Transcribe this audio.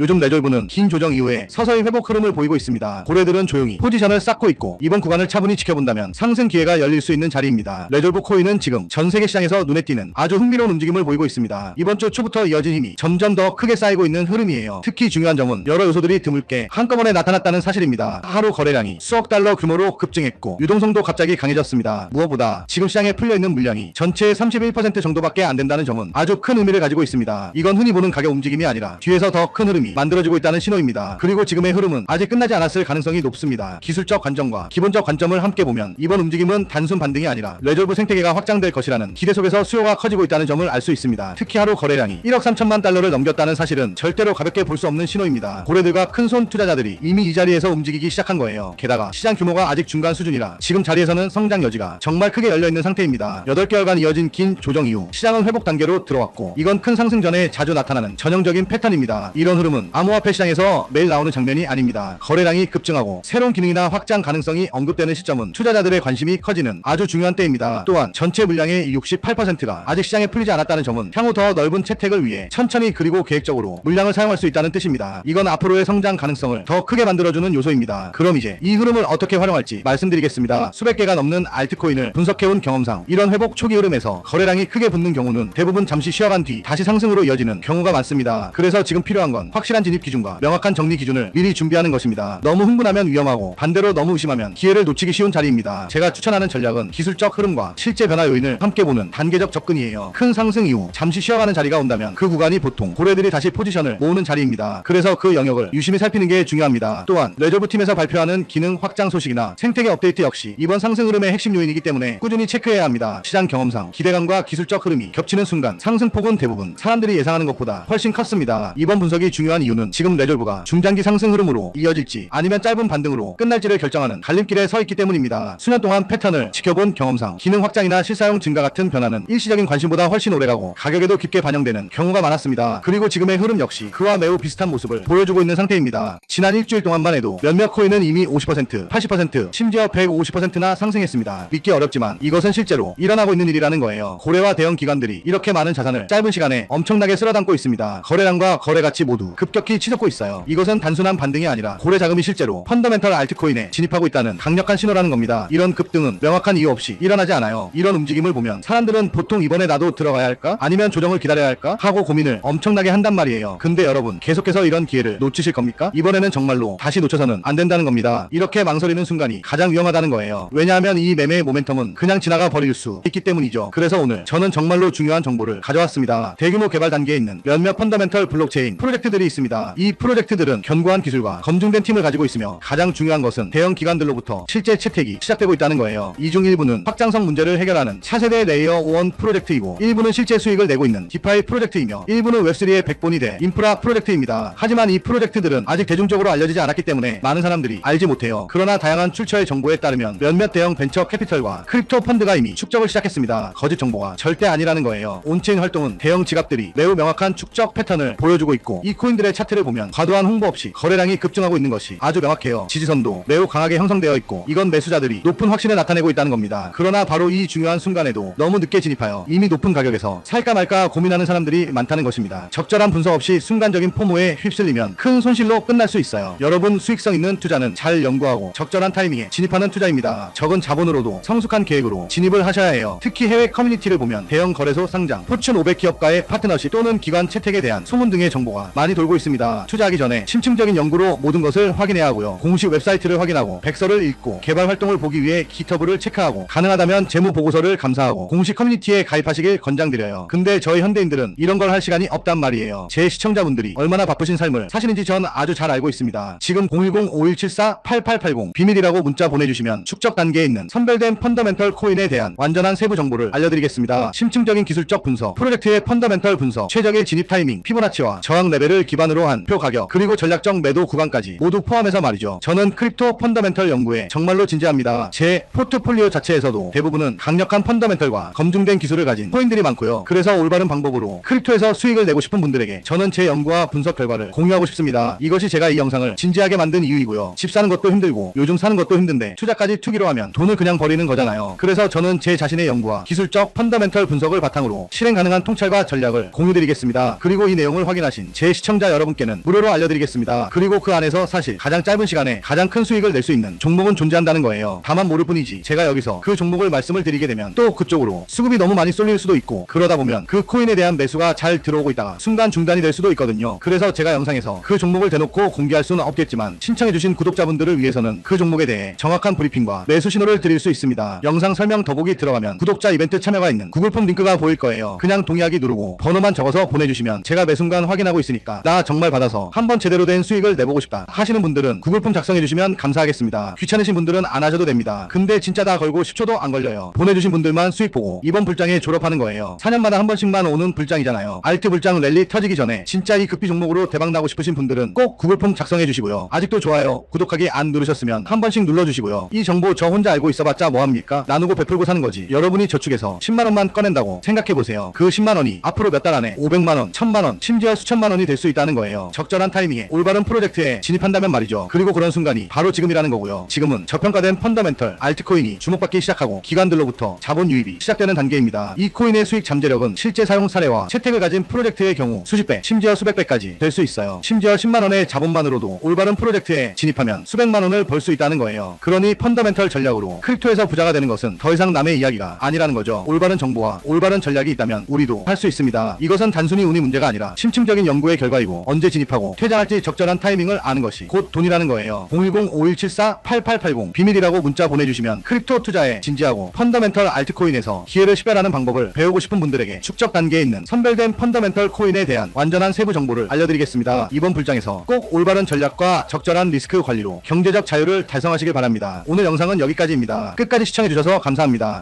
요즘 레졸브는 긴 조정 이후에 서서히 회복 흐름을 보이고 있습니다. 고래들은 조용히 포지션을 쌓고 있고 이번 구간을 차분히 지켜본다면 상승 기회가 열릴 수 있는 자리입니다. 레졸브 코인은 지금 전 세계 시장에서 눈에 띄는 아주 흥미로운 움직임을 보이고 있습니다. 이번 주 초부터 이어진 힘이 점점 더 크게 쌓이고 있는 흐름이에요. 특히 중요한 점은 여러 요소들이 드물게 한꺼번에 나타났다는 사실입니다. 하루 거래량이 수억 달러 규모로 급증했고 유동성도 갑자기 강해졌습니다. 무엇보다 지금 시장에 풀려 있는 물량이 전체의 31% 정도밖에 안 된다는 점은 아주 큰 의미를 가지고 있습니다. 이건 흔히 보는 가격 움직임이 아니라 뒤에서 더 큰 흐름이 만들어지고 있다는 신호입니다. 그리고 지금의 흐름은 아직 끝나지 않았을 가능성이 높습니다. 기술적 관점과 기본적 관점을 함께 보면 이번 움직임은 단순 반등이 아니라 레졸브 생태계가 확장될 것이라는 기대 속에서 수요가 커지고 있다는 점을 알 수 있습니다. 특히 하루 거래량이 1억 3천만 달러를 넘겼다는 사실은 절대로 가볍게 볼 수 없는 신호입니다. 고래들과 큰 손 투자자들이 이미 이 자리에서 움직이기 시작한 거예요. 게다가 시장 규모가 아직 중간 수준이라 지금 자리에서는 성장 여지가 정말 크게 열려 있는 상태입니다. 8개월간 이어진 긴 조정 이후 시장은 회복 단계로 들어왔고 이건 큰 상승 전에 자주 나타나는 전형적인 패턴입니다. 이런 흐름은 암호화폐 시장에서 매일 나오는 장면이 아닙니다. 거래량이 급증하고 새로운 기능이나 확장 가능성이 언급되는 시점은 투자자들의 관심이 커지는 아주 중요한 때입니다. 또한 전체 물량의 68%가 아직 시장에 풀리지 않았다는 점은 향후 더 넓은 채택을 위해 천천히 그리고 계획적으로 물량을 사용할 수 있다는 뜻입니다. 이건 앞으로의 성장 가능성을 더 크게 만들어주는 요소입니다. 그럼 이제 이 흐름을 어떻게 활용할지 말씀드리겠습니다. 수백 개가 넘는 알트코인을 분석해온 경험상 이런 회복 초기 흐름에서 거래량이 크게 붙는 경우는 대부분 잠시 쉬어간 뒤 다시 상승으로 이어지는 경우가 많습니다. 그래서 지금 필요한 건 확실 한 진입 기준과 명확한 정리 기준을 미리 준비하는 것입니다. 너무 흥분하면 위험하고 반대로 너무 의심하면 기회를 놓치기 쉬운 자리입니다. 제가 추천하는 전략은 기술적 흐름과 실제 변화 요인을 함께 보는 단계적 접근이에요. 큰 상승 이후 잠시 쉬어가는 자리가 온다면 그 구간이 보통 고래들이 다시 포지션을 모으는 자리입니다. 그래서 그 영역을 유심히 살피는 게 중요합니다. 또한 레저브 팀에서 발표하는 기능 확장 소식이나 생태계 업데이트 역시 이번 상승 흐름의 핵심 요인이기 때문에 꾸준히 체크해야 합니다. 시장 경험상 기대감과 기술적 흐름이 겹치는 순간 상승폭은 대부분 사람들이 예상하는 것보다 훨씬 컸습니다. 이번 분석이 중요한 이유는 지금 레졸브가 중장기 상승 흐름으로 이어질지 아니면 짧은 반등으로 끝날지를 결정하는 갈림길에 서 있기 때문입니다. 수년 동안 패턴을 지켜본 경험상 기능 확장이나 실사용 증가 같은 변화는 일시적인 관심보다 훨씬 오래가고 가격에도 깊게 반영되는 경우가 많았습니다. 그리고 지금의 흐름 역시 그와 매우 비슷한 모습을 보여주고 있는 상태입니다. 지난 일주일 동안만 해도 몇몇 코인은 이미 50%, 80%, 심지어 150%나 상승했습니다. 믿기 어렵지만 이것은 실제로 일어나고 있는 일이라는 거예요. 고래와 대형 기관들이 이렇게 많은 자산을 짧은 시간에 엄청나게 쓸어담고 있습니다. 거래량과 거래 가치 모두 급 격히 치솟고 있어요. 이것은 단순한 반등이 아니라 고래 자금이 실제로 펀더멘털 알트코인에 진입하고 있다는 강력한 신호라는 겁니다. 이런 급등은 명확한 이유 없이 일어나지 않아요. 이런 움직임을 보면 사람들은 보통 이번에 나도 들어가야 할까? 아니면 조정을 기다려야 할까? 하고 고민을 엄청나게 한단 말이에요. 근데 여러분 계속해서 이런 기회를 놓치실 겁니까? 이번에는 정말로 다시 놓쳐서는 안 된다는 겁니다. 이렇게 망설이는 순간이 가장 위험하다는 거예요. 왜냐하면 이 매매의 모멘텀은 그냥 지나가 버릴 수 있기 때문이죠. 그래서 오늘 저는 정말로 중요한 정보를 가져왔습니다. 대규모 개발 단계에 있는 몇몇 펀더멘털 블록체인 프로젝트들이 있습니다. 이 프로젝트들은 견고한 기술과 검증된 팀을 가지고 있으며 가장 중요한 것은 대형 기관들로부터 실제 채택이 시작되고 있다는 거예요. 이중 일부는 확장성 문제를 해결하는 차세대 레이어 1 프로젝트이고 일부는 실제 수익을 내고 있는 디파이 프로젝트이며 일부는 웹3의 백본이 돼 인프라 프로젝트입니다. 하지만 이 프로젝트들은 아직 대중적으로 알려지지 않았기 때문에 많은 사람들이 알지 못해요. 그러나 다양한 출처의 정보에 따르면 몇몇 대형 벤처 캐피털과 크립토 펀드가 이미 축적을 시작했습니다. 거짓 정보가 절대 아니라는 거예요. 온체인 활동은 대형 지갑들이 매우 명확한 축적 패턴을 보여주고 있고 이 코인 들의 차트를 보면 과도한 홍보 없이 거래량이 급증하고 있는 것이 아주 명확해요. 지지선도 매우 강하게 형성되어 있고 이건 매수자들이 높은 확신을 나타내고 있다는 겁니다. 그러나 바로 이 중요한 순간에도 너무 늦게 진입하여 이미 높은 가격에서 살까 말까 고민하는 사람들이 많다는 것입니다. 적절한 분석 없이 순간적인 포모에 휩쓸리면 큰 손실로 끝날 수 있어요. 여러분 수익성 있는 투자는 잘 연구하고 적절한 타이밍에 진입하는 투자입니다. 적은 자본으로도 성숙한 계획으로 진입을 하셔야 해요. 특히 해외 커뮤니티를 보면 대형 거래소 상장, 포춘 500 기업과의 파트너십 또는 기관 채택에 대한 소문 등의 정보가 많이 돌고 있습니다. 투자하기 전에 심층적인 연구로 모든 것을 확인해야 하고요. 공식 웹사이트를 확인하고 백서를 읽고 개발 활동을 보기 위해 기터브를 체크하고 가능하다면 재무 보고서를 감사하고 공식 커뮤니티에 가입하시길 권장드려요. 근데 저희 현대인들은 이런 걸 할 시간이 없단 말이에요. 제 시청자분들이 얼마나 바쁘신 삶을 사시는지 전 아주 잘 알고 있습니다. 지금 010-5174-8880 비밀이라고 문자 보내주시면 축적 단계에 있는 선별된 펀더멘털 코인에 대한 완전한 세부 정보를 알려드리겠습니다. 심층적인 기술적 분석, 프로젝트의 펀더멘털 분석, 최적의 진입 타이밍, 피보나치와 저항 레벨을 기 반으로 한 표 가격, 그리고 전략적 매도 구간까지 모두 포함해서 말이죠. 저는 크립토 펀더멘털 연구에 정말로 진지합니다. 제 포트폴리오 자체에서도 대부분은 강력한 펀더멘털과 검증된 기술을 가진 코인들이 많고요. 그래서 올바른 방법으로 크립토에서 수익을 내고 싶은 분들에게 저는 제 연구와 분석 결과를 공유하고 싶습니다. 이것이 제가 이 영상을 진지하게 만든 이유이고요. 집 사는 것도 힘들고 요즘 사는 것도 힘든데 투자까지 투기로 하면 돈을 그냥 버리는 거잖아요. 그래서 저는 제 자신의 연구와 기술적 펀더멘털 분석을 바탕으로 실행 가능한 통찰과 전략을 공유드리겠습니다. 그리고 이 내용을 확인하신 제 시청자 구독자 여러분께는 무료로 알려드리겠습니다. 그리고 그 안에서 사실 가장 짧은 시간에 가장 큰 수익을 낼 수 있는 종목은 존재한다는 거예요. 다만 모를 뿐이지 제가 여기서 그 종목을 말씀을 드리게 되면 또 그쪽으로 수급이 너무 많이 쏠릴 수도 있고 그러다 보면 그 코인에 대한 매수가 잘 들어오고 있다가 순간 중단이 될 수도 있거든요. 그래서 제가 영상에서 그 종목을 대놓고 공개할 수는 없겠지만 신청해주신 구독자분들을 위해서는 그 종목에 대해 정확한 브리핑과 매수 신호를 드릴 수 있습니다. 영상 설명 더보기 들어가면 구독자 이벤트 참여가 있는 구글 폼 링크가 보일 거예요. 그냥 동의하기 누르고 번호만 적어서 보내주시면 제가 매 순간 확인하고 있으니까 나 정말 받아서 한번 제대로 된 수익을 내보고 싶다 하시는 분들은 구글폼 작성해 주시면 감사하겠습니다. 귀찮으신 분들은 안 하셔도 됩니다. 근데 진짜 다 걸고 10초도 안 걸려요. 보내주신 분들만 수익 보고 이번 불장에 졸업하는 거예요. 4년마다 한 번씩만 오는 불장이잖아요. 알트 불장 랠리 터지기 전에 진짜 이 급비 종목으로 대박 나고 싶으신 분들은 꼭 구글폼 작성해 주시고요. 아직도 좋아요, 구독하기 안 누르셨으면 한 번씩 눌러주시고요. 이 정보 저 혼자 알고 있어봤자 뭐합니까? 나누고 베풀고 사는 거지. 여러분이 저축해서 10만 원만 꺼낸다고 생각해 보세요. 그 10만 원이 앞으로 몇 달 안에 500만 원, 1000만 원, 심지어 수천만 원이 될 수 있다는 거예요. 적절한 타이밍에 올바른 프로젝트에 진입한다면 말이죠. 그리고 그런 순간이 바로 지금이라는 거고요. 지금은 저평가된 펀더멘털 알트코인이 주목받기 시작하고 기관들로부터 자본 유입이 시작되는 단계입니다. 이 코인의 수익 잠재력은 실제 사용 사례와 채택을 가진 프로젝트의 경우 수십 배, 심지어 수백 배까지 될 수 있어요. 심지어 10만 원의 자본만으로도 올바른 프로젝트에 진입하면 수백만 원을 벌 수 있다는 거예요. 그러니 펀더멘털 전략으로 크립토에서 부자가 되는 것은 더 이상 남의 이야기가 아니라는 거죠. 올바른 정보와 올바른 전략이 있다면 우리도 할 수 있습니다. 이것은 단순히 운이 문제가 아니라 심층적인 연구의 결과이 고 언제 진입하고 퇴장할지 적절한 타이밍을 아는 것이 곧 돈이라는 거예요. 010-5174-8880 비밀이라고 문자 보내주시면 크립토 투자에 진지하고 펀더멘털 알트코인에서 기회를 식별하는 방법을 배우고 싶은 분들에게 축적 단계에 있는 선별된 펀더멘털 코인에 대한 완전한 세부 정보를 알려드리겠습니다. 이번 불장에서 꼭 올바른 전략과 적절한 리스크 관리로 경제적 자유를 달성하시길 바랍니다. 오늘 영상은 여기까지입니다. 끝까지 시청해주셔서 감사합니다.